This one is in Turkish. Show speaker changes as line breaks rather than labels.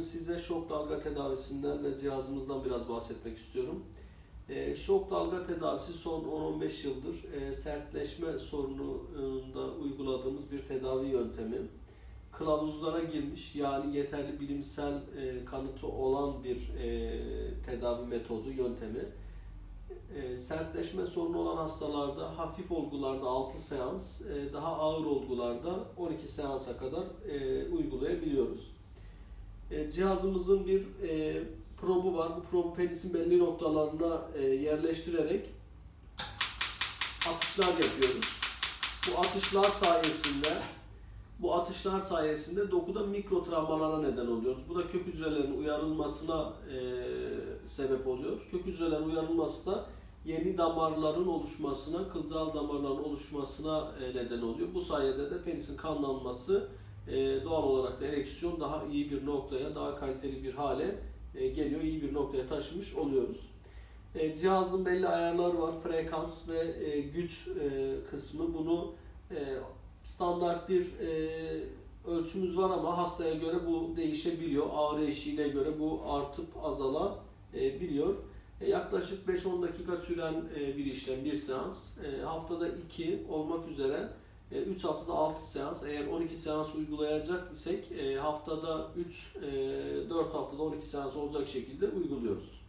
size şok dalga tedavisinden ve cihazımızdan biraz bahsetmek istiyorum. E, şok dalga tedavisi son 10-15 yıldır e, sertleşme sorununda uyguladığımız bir tedavi yöntemi. Kılavuzlara girmiş yani yeterli bilimsel e, kanıtı olan bir e, tedavi metodu, yöntemi. Sertleşme sorunu olan hastalarda hafif olgularda 6 seans, daha ağır olgularda 12 seansa kadar uygulayabiliyoruz. E, cihazımızın bir e, probu var. Bu probu penisin belli noktalarına e, yerleştirerek atışlar yapıyoruz. Bu atışlar sayesinde bu atışlar sayesinde dokuda mikro travmalara neden oluyoruz. Bu da kök hücrelerin uyarılmasına e, sebep oluyor. Kök hücrelerin uyarılması da yeni damarların oluşmasına, kılcal damarların oluşmasına e, neden oluyor. Bu sayede de penisin kanlanması doğal olarak da ereksiyon daha iyi bir noktaya, daha kaliteli bir hale e, geliyor. iyi bir noktaya taşımış oluyoruz. E, Cihazın belli ayarları var. Frekans ve e, güç kısmı. Bunu standart bir ölçümüz var ama hastaya göre bu değişebiliyor. Ağrı eşiğine göre bu artıp azalabiliyor. Yaklaşık 5-10 dakika süren bir işlem, bir seans. Haftada 2 olmak üzere 3 haftada 6 seans. Eğer 12 seans uygulayacak isek e, haftada 3, 4 haftada 12 seans olacak şekilde uyguluyoruz.